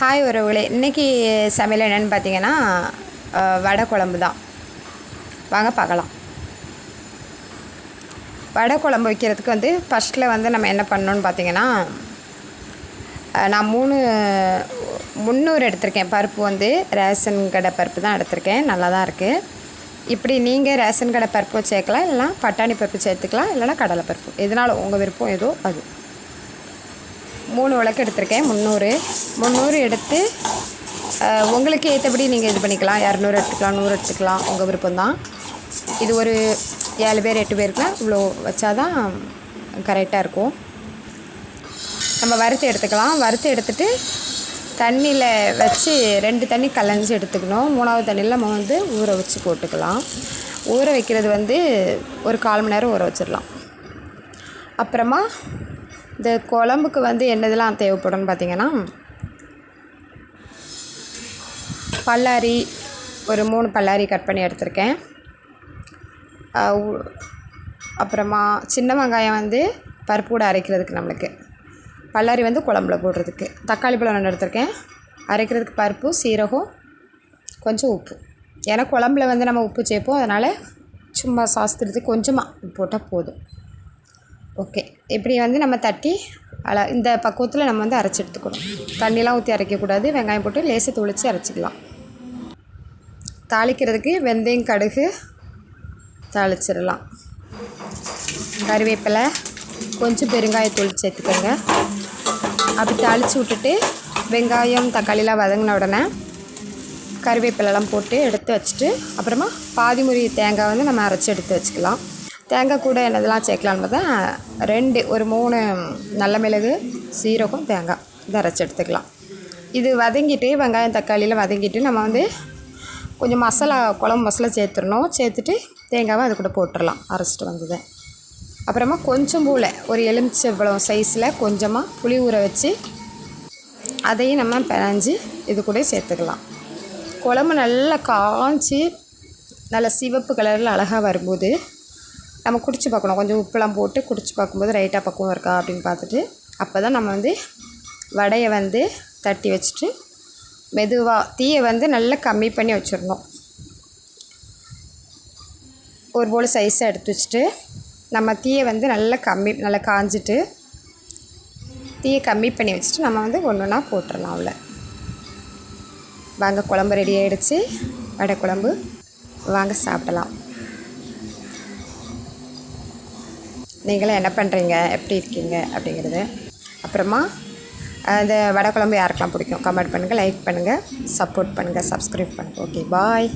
Hi உறவுகளே. இன்றைக்கி சமையல் என்னென்னு பார்த்தீங்கன்னா வடை குழம்பு தான். வாங்க பார்க்கலாம். வடை குழம்பு வைக்கிறதுக்கு வந்து ஃபஸ்ட்டில் வந்து நம்ம என்ன பண்ணணும்னு பார்த்தீங்கன்னா நான் மூணு முந்நூறு எடுத்திருக்கேன். பருப்பு வந்து ரேஷன் கடை பருப்பு தான் எடுத்திருக்கேன். நல்லா தான் இருக்குது இப்படி நீங்கள் ரேஷன் கடை பருப்பு சேர்க்கலாம் இல்லைனா பட்டாணி பருப்பு சேர்த்துக்கலாம் இல்லைனா கடலை பருப்பு. எதனால்? உங்கள் விருப்பம் ஏதோ அது. மூணு விளக்கு எடுத்திருக்கேன் முந்நூறு. முந்நூறு எடுத்து உங்களுக்கு ஏற்றபடி நீங்கள் இது பண்ணிக்கலாம். இரநூறு எடுத்துக்கலாம் நூறு எடுத்துக்கலாம் உங்கள் விருப்பம்தான். இது ஒரு ஏழு பேர் எட்டு பேருக்குலாம் இவ்வளோ வச்சாதான் கரெக்டாக இருக்கும். நம்ம வறுத்து எடுத்துக்கலாம். வறுத்து எடுத்துட்டு தண்ணியில் வச்சு ரெண்டு தண்ணி கலைஞ்சி எடுத்துக்கணும். மூணாவது தண்ணியில் நம்ம வந்து ஊற வச்சு போட்டுக்கலாம். ஊற வைக்கிறது வந்து ஒரு கால் மணி நேரம் ஊற வச்சிடலாம். அப்புறமா இந்த குழம்புக்கு வந்து என்னதெல்லாம் தேவைப்படும்னு பார்த்தீங்கன்னா பல்லாரி ஒரு மூணு பல்லாரி கட் பண்ணி எடுத்திருக்கேன். அப்புறமா சின்ன வெங்காயம் வந்து பருப்பு கூட அரைக்கிறதுக்கு நம்மளுக்கு. பல்லாரி வந்து குழம்புல போடுறதுக்கு. தக்காளி பழம் ரெண்டு எடுத்திருக்கேன். அரைக்கிறதுக்கு பருப்பு சீரகம் கொஞ்சம் உப்பு. ஏன்னா குழம்புல வந்து நம்ம உப்பு சேர்ப்போம். அதனால் சும்மா சாஸ்திரத்துக்கு கொஞ்சமாக உப்பு போட்டால் போதும். ஓகே. இப்படி வந்து நம்ம தட்டி அல இந்த பக்குவத்தில் நம்ம வந்து அரைச்சி எடுத்துக்கணும். தண்ணிலாம் ஊற்றி அரைக்கக்கூடாது வெங்காயம் போட்டு லேசாக தொளித்து அரைச்சிக்கலாம். தாளிக்கிறதுக்கு வெந்தயம் கடுகு தாளிச்சிடலாம். கருவேப்பிலை கொஞ்சம் பெருங்காயத்தூள் சேர்த்துக்கோங்க. அப்படி தாளித்து விட்டுட்டு வெங்காயம் தக்காளிலாம் வதங்கின உடனே கருவேப்பிலெலாம் போட்டு எடுத்து வச்சுட்டு அப்புறமா பாதி முறி தேங்காய் வந்து நம்ம அரைச்சி எடுத்து வச்சுக்கலாம். தேங்காய் கூட என்னதெல்லாம் சேர்க்கலான்னு பார்த்தா ரெண்டு ஒரு மூணு நல்ல மிளகு சீரகம் தேங்காய். இதை அரைச்சி எடுத்துக்கலாம். இது வதங்கிட்டு வெங்காயம் தக்காளியில் வதங்கிட்டு நம்ம வந்து கொஞ்சம் மசாலா குழம்பு மசாலா சேர்த்துடணும். சேர்த்துட்டு தேங்காவை அது கூட போட்டுடலாம் அரைச்சிட்டு வந்ததை. அப்புறமா கொஞ்சம் பூவில் ஒரு எலுமிச்சம்பழம் சைஸில் கொஞ்சமாக புளி ஊற வச்சு அதையும் நம்ம பிணைஞ்சு இது கூட சேர்த்துக்கலாம். குழம்பு நல்லா காய்ச்சி நல்ல சிவப்பு கலரில் அழகாக வரும்போது நம்ம குடிச்சு பார்க்கணும். கொஞ்சம் உப்புலாம் போட்டு குடிச்சு பார்க்கும்போது ரைட்டாக பக்குவம் இருக்கா அப்படின்னு பார்த்துட்டு அப்போ தான் நம்ம வந்து வடையை வந்து தட்டி வச்சுட்டு மெதுவாக தீயை வந்து நல்லா கம்மி பண்ணி வச்சிடணும். ஒரு போல் சைஸாக எடுத்து வச்சுட்டு நம்ம தீயை வந்து நல்லா கம்மி நல்லா காஞ்சிட்டு தீயை கம்மி பண்ணி வச்சுட்டு நம்ம வந்து ஒன்று ஒன்றா போட்டுடலாம் அவ்வளோ வாங்க குழம்பு ரெடி ஆகிடுச்சு வடை குழம்பு. வாங்க சாப்பிடலாம். நீங்களும் என்ன பண்ணுறீங்க எப்படி இருக்கீங்க? அப்படிங்கிறது. அப்புறமா அந்த வடை குழம்பு யாருக்கெல்லாம் பிடிக்கும்? கமெண்ட் பண்ணுங்கள் லைக் பண்ணுங்கள் சப்போர்ட் பண்ணுங்கள் சப்ஸ்கிரைப் பண்ணுங்கள் ஓகே பாய்